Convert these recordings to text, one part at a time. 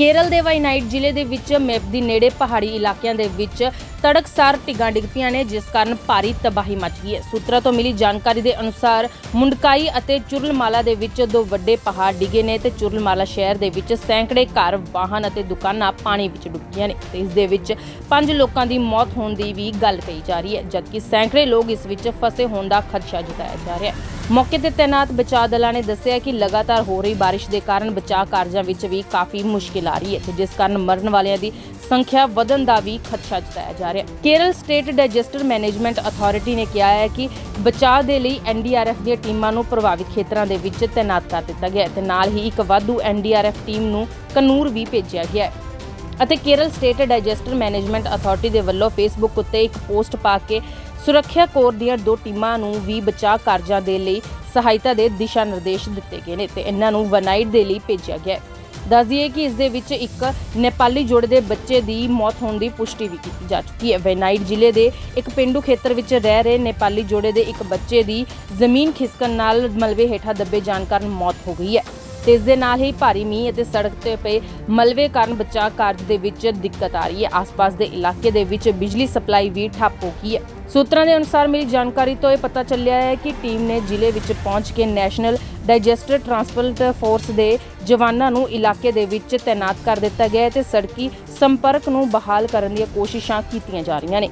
ਕੇਰਲ ਦੇ ਵਾਈਨਾਈਟ ਜ਼ਿਲ੍ਹੇ ਦੇ ਵਿੱਚ ਮੈਪ ਦੀ ਨੇੜੇ ਪਹਾੜੀ ਇਲਾਕਿਆਂ ਦੇ ਵਿੱਚ ਤੜਕਸਾਰ ਟਿੱਗਾਂ ਡਿੱਗ ਪਈਆਂ ਨੇ, ਜਿਸ ਕਾਰਨ ਭਾਰੀ ਤਬਾਹੀ ਮਚ ਗਈ ਹੈ। ਸੂਤਰਾਂ ਤੋਂ ਮਿਲੀ ਜਾਣਕਾਰੀ ਦੇ ਅਨੁਸਾਰ ਮੁੰਡਕਾਈ ਅਤੇ ਚੁਰਲਮਾਲਾ ਦੇ ਵਿੱਚ ਦੋ ਵੱਡੇ ਪਹਾੜ ਡਿੱਗੇ ਨੇ ਤੇ ਚੁਰਲਮਾਲਾ ਸ਼ਹਿਰ ਦੇ ਵਿੱਚ ਸੈਂਕੜੇ ਘਰ, ਵਾਹਨ ਅਤੇ ਦੁਕਾਨਾਂ ਪਾਣੀ ਵਿੱਚ ਡੁੱਬ ਗਈਆਂ ਨੇ। ਤੇ ਇਸ ਦੇ ਵਿੱਚ ਪੰਜ ਲੋਕਾਂ ਦੀ ਮੌਤ ਹੋਣ ਦੀ ਵੀ ਗੱਲ ਕਹੀ ਜਾ ਰਹੀ ਹੈ, ਜਦਕਿ ਸੈਂਕੜੇ ਲੋਕ ਇਸ ਵਿੱਚ ਫਸੇ ਹੋਣ ਦਾ ਖਦਸ਼ਾ ਜਤਾਇਆ ਜਾ ਰਿਹਾ ਹੈ। ਮੌਕੇ ਤੇ ਤੈਨਾਤ ਬਚਾਅ ਦਲਾਂ ਨੇ ਦੱਸਿਆ ਕਿ ਲਗਾਤਾਰ ਹੋ ਰਹੀ ਬਾਰਿਸ਼ ਦੇ ਕਾਰਨ ਬਚਾਅ ਕਾਰਜਾਂ ਵਿੱਚ ਵੀ ਕਾਫੀ ਮੁਸ਼ਕਿਲਾਂ ਆ ਰਹੀ ਹੈ ਤੇ ਜਿਸ ਕਾਰਨ ਮਰਨ ਵਾਲਿਆਂ ਦੀ ਸੰਖਿਆ ਵਧਣ ਦਾ ਵੀ ਖਦਸ਼ਾ ਜਤਾਇਆ ਜਾ ਰਿਹਾ ਹੈ। Kerala state disaster management authority ਨੇ ਕਿਹਾ ਹੈ ਕਿ ਬਚਾਅ ਦੇ ਲਈ ਐਨਡੀਆਰਐਫ ਦੀਆਂ ਟੀਮਾਂ ਨੂੰ ਪ੍ਰਭਾਵਿਤ ਖੇਤਰਾਂ ਦੇ ਵਿੱਚ ਤੈਨਾਤ ਕਰ ਦਿੱਤਾ ਗਿਆ ਹੈ ਤੇ ਨਾਲ ਹੀ ਇੱਕ ਵਾਧੂ ਐਨਡੀਆਰਐਫ ਟੀਮ ਨੂੰ ਕਨੂਰ ਵੀ ਭੇਜਿਆ ਗਿਆ ਹੈ। ਅਤੇ Kerala state disaster management authority ਦੇ ਵੱਲੋਂ ਫੇਸਬੁੱਕ ਉੱਤੇ ਇੱਕ ਪੋਸਟ ਪਾ ਕੇ ਸੁਰੱਖਿਆ ਕੋਰ ਦੀਆਂ ਦੋ ਟੀਮਾਂ ਨੂੰ ਵੀ ਬਚਾਅ ਕਾਰਜਾਂ ਦੇ ਲਈ ਸਹਾਇਤਾ ਦੇ ਦਿਸ਼ਾ ਨਿਰਦੇਸ਼ ਦਿੱਤੇ ਗਏ ਨੇ ਤੇ ਇਹਨਾਂ ਨੂੰ ਵਨਾਈਟ ਦੇ ਲਈ ਭੇਜਿਆ ਗਿਆ ਹੈ। ਦੱਸ ਦਈਏ ਕਿ ਇਸ ਦੇ ਵਿੱਚ ਇੱਕ ਨੇਪਾਲੀ ਜੋੜੇ ਦੇ ਬੱਚੇ ਦੀ ਮੌਤ ਹੋਣ ਦੀ ਪੁਸ਼ਟੀ ਵੀ ਕੀਤੀ ਜਾ ਚੁੱਕੀ ਹੈ। ਵੈਨਾਈਟ ਜ਼ਿਲ੍ਹੇ ਦੇ ਇੱਕ ਪਿੰਡੂ ਖੇਤਰ ਵਿੱਚ ਰਹਿ ਰਹੇ ਨੇਪਾਲੀ ਜੋੜੇ ਦੇ ਇੱਕ ਬੱਚੇ ਦੀ ਜ਼ਮੀਨ ਖਿਸਕਣ ਨਾਲ ਮਲਬੇ ਹੇਠਾਂ ਦੱਬੇ ਜਾਣ ਕਾਰਨ ਮੌਤ ਹੋ ਗਈ ਹੈ। ਤੇ ਇਸ ਦੇ ਨਾਲ ਹੀ ਭਾਰੀ ਮੀਂਹ ਅਤੇ ਸੜਕ ਤੇ ਪਏ ਮਲਬੇ ਕਾਰਨ ਬਚਾਅ ਕਾਰਜ ਦੇ ਵਿੱਚ ਦਿੱਕਤ ਆ ਰਹੀ ਹੈ। ਆਸ-ਪਾਸ ਦੇ ਇਲਾਕੇ ਦੇ ਵਿੱਚ ਬਿਜਲੀ ਸਪਲਾਈ ਵੀ ਠੱਪ ਹੋ ਗਈ ਹੈ। ਸੂਤਰਾਂ ਦੇ ਅਨੁਸਾਰ ਮਿਲੀ ਜਾਣਕਾਰੀ ਤੋਂ ਇਹ ਪਤਾ ਚੱਲਿਆ ਹੈ ਕਿ ਟੀਮ ਨੇ ਜ਼ਿਲ੍ਹੇ ਵਿੱਚ ਪਹੁੰਚ ਕੇ ਨੈਸ਼ਨਲ ਡਾਈਜੈਸਟਰ ਟਰਾਂਸਪੋਰਟ ਫੋਰਸ ਦੇ ਜਵਾਨਾਂ ਨੂੰ ਇਲਾਕੇ ਦੇ ਵਿੱਚ ਤੈਨਾਤ ਕਰ ਦਿੱਤਾ ਗਿਆ ਹੈ ਤੇ ਸੜਕੀ ਸੰਪਰਕ ਨੂੰ ਬਹਾਲ ਕਰਨ ਦੀਆਂ ਕੋਸ਼ਿਸ਼ਾਂ ਕੀਤੀਆਂ ਜਾ ਰਹੀਆਂ ਨੇ।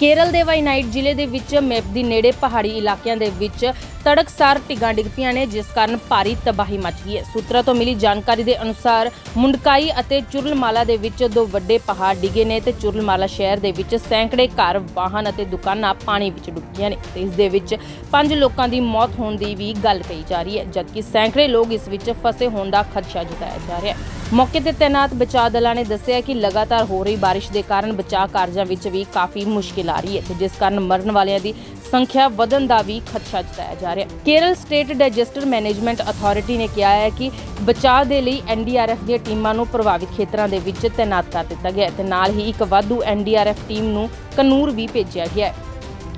ਕੇਰਲ ਦੇ ਵਾਈਨਾਈਟ ਜ਼ਿਲ੍ਹੇ ਦੇ ਵਿੱਚ ਮੈਪਦੀ ਨੇੜੇ ਪਹਾੜੀ ਇਲਾਕਿਆਂ ਦੇ ਵਿੱਚ ਤੜਕਸਾਰ ਟਿੱਗਾਂ ਡਿੱਗ ਪਈਆਂ ਨੇ, ਜਿਸ ਕਾਰਨ ਭਾਰੀ ਤਬਾਹੀ ਮਚ ਗਈ ਹੈ। ਸੂਤਰਾਂ ਤੋਂ ਮਿਲੀ ਜਾਣਕਾਰੀ ਦੇ ਅਨੁਸਾਰ ਮੁੰਡਕਾਈ ਅਤੇ ਚੁਰਲਮਾਲਾ ਦੇ ਵਿੱਚ ਦੋ ਵੱਡੇ ਪਹਾੜ ਡਿੱਗੇ ਨੇ ਤੇ ਚੁਰਲਮਾਲਾ ਸ਼ਹਿਰ ਦੇ ਵਿੱਚ ਸੈਂਕੜੇ ਘਰ, ਵਾਹਨ ਅਤੇ ਦੁਕਾਨਾਂ ਪਾਣੀ ਵਿੱਚ ਡੁੱਬ ਗਈਆਂ ਨੇ। ਤੇ ਇਸ ਦੇ ਵਿੱਚ ਪੰਜ ਲੋਕਾਂ ਦੀ ਮੌਤ ਹੋਣ ਦੀ ਵੀ ਗੱਲ ਕਹੀ ਜਾ ਰਹੀ ਹੈ, ਜਦਕਿ ਸੈਂਕੜੇ ਲੋਕ ਇਸ ਵਿੱਚ ਫਸੇ ਹੋਣ ਦਾ ਖਦਸ਼ਾ ਜਤਾਇਆ ਜਾ ਰਿਹਾ ਹੈ। ਮੌਕੇ ਤੇ ਤੈਨਾਤ ਬਚਾਅ ਦਲਾਂ ਨੇ ਦੱਸਿਆ ਕਿ ਲਗਾਤਾਰ ਹੋ ਰਹੀ ਬਾਰਿਸ਼ ਦੇ ਕਾਰਨ ਬਚਾਅ ਕਾਰਜਾਂ ਵਿੱਚ ਵੀ ਕਾਫੀ ਮੁਸ਼ਕਿਲ ਆ ਰਹੀ ਹੈ ਤੇ ਜਿਸ ਕਾਰਨ ਮਰਨ ਵਾਲਿਆਂ ਦੀ ਸੰਖਿਆ ਵਧਣ ਦਾ ਵੀ ਖਦਸ਼ਾ ਜਤਾਇਆ ਜਾ ਰਿਹਾ ਹੈ। Kerala state disaster management authority ਨੇ ਕਿਹਾ ਹੈ ਕਿ ਬਚਾਅ ਦੇ ਲਈ ਐਨਡੀਆਰਐਫ ਦੀਆਂ ਟੀਮਾਂ ਨੂੰ ਪ੍ਰਭਾਵਿਤ ਖੇਤਰਾਂ ਦੇ ਵਿੱਚ ਤੈਨਾਤ ਕਰ ਦਿੱਤਾ ਗਿਆ ਹੈ ਤੇ ਨਾਲ ਹੀ ਇੱਕ ਵਾਧੂ ਐਨਡੀਆਰਐਫ ਟੀਮ ਨੂੰ ਕਨੂਰ ਵੀ ਭੇਜਿਆ ਗਿਆ ਹੈ।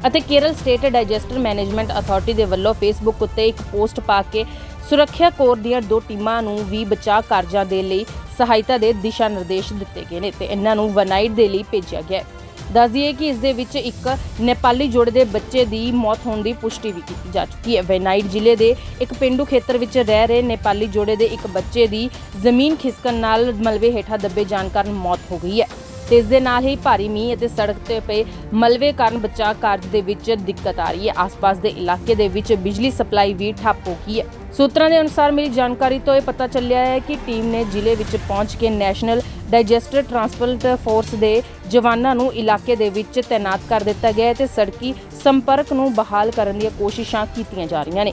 ਅਤੇ Kerala state disaster management authority ਦੇ ਵੱਲੋਂ ਫੇਸਬੁੱਕ ਉੱਤੇ ਇੱਕ ਪੋਸਟ ਪਾ ਕੇ ਸੁਰੱਖਿਆ ਕੋਰ ਦੀਆਂ ਦੋ ਟੀਮਾਂ ਨੂੰ ਵੀ ਬਚਾਅ ਕਾਰਜਾਂ ਦੇ ਲਈ ਸਹਾਇਤਾ ਦੇ ਦਿਸ਼ਾ ਨਿਰਦੇਸ਼ ਦਿੱਤੇ ਗਏ ਨੇ ਤੇ ਇਹਨਾਂ ਨੂੰ ਵਨਾਈਟ ਦੇ ਲਈ ਭੇਜਿਆ ਗਿਆ ਹੈ। ਦੱਸ ਦਈਏ ਕਿ ਇਸ ਦੇ ਵਿੱਚ ਇੱਕ ਨੇਪਾਲੀ ਜੋੜੇ ਦੇ ਬੱਚੇ ਦੀ ਮੌਤ ਹੋਣ ਦੀ ਪੁਸ਼ਟੀ ਵੀ ਕੀਤੀ ਜਾ ਚੁੱਕੀ ਹੈ। ਵੈਨਾਈਟ ਜ਼ਿਲ੍ਹੇ ਦੇ ਇੱਕ ਪਿੰਡੂ ਖੇਤਰ ਵਿੱਚ ਰਹਿ ਰਹੇ ਨੇਪਾਲੀ ਜੋੜੇ ਦੇ ਇੱਕ ਬੱਚੇ ਦੀ ਜ਼ਮੀਨ ਖਿਸਕਣ ਨਾਲ ਮਲਬੇ ਹੇਠਾਂ ਦੱਬੇ ਜਾਣ ਕਾਰਨ ਮੌਤ ਹੋ ਗਈ ਹੈ। ਤੇ ਇਸ ਦੇ ਨਾਲ ਹੀ ਭਾਰੀ ਮੀਂਹ ਅਤੇ ਸੜਕ ਤੇ ਪਏ ਮਲਬੇ ਕਾਰਨ ਬਚਾਅ ਕਾਰਜ ਦੇ ਵਿੱਚ ਦਿੱਕਤ ਆ ਰਹੀ ਹੈ। ਆਸ-ਪਾਸ ਦੇ ਇਲਾਕੇ ਦੇ ਵਿੱਚ ਬਿਜਲੀ ਸਪਲਾਈ ਵੀ ਠੱਪ ਹੋ ਗਈ ਹੈ। ਸੂਤਰਾਂ ਦੇ ਅਨੁਸਾਰ ਮਿਲੀ ਜਾਣਕਾਰੀ ਤੋਂ ਇਹ ਪਤਾ ਚੱਲਿਆ ਹੈ ਕਿ ਟੀਮ ਨੇ ਜ਼ਿਲ੍ਹੇ ਵਿੱਚ ਪਹੁੰਚ ਕੇ ਨੈਸ਼ਨਲ ਡਾਈਜੈਸਟਰ ਟਰਾਂਸਪੋਰਟ ਫੋਰਸ ਦੇ ਜਵਾਨਾਂ ਨੂੰ ਇਲਾਕੇ ਦੇ ਵਿੱਚ ਤੈਨਾਤ ਕਰ ਦਿੱਤਾ ਗਿਆ ਹੈ ਤੇ ਸੜਕੀ ਸੰਪਰਕ ਨੂੰ ਬਹਾਲ ਕਰਨ ਦੀਆਂ ਕੋਸ਼ਿਸ਼ਾਂ ਕੀਤੀਆਂ ਜਾ ਰਹੀਆਂ ਨੇ।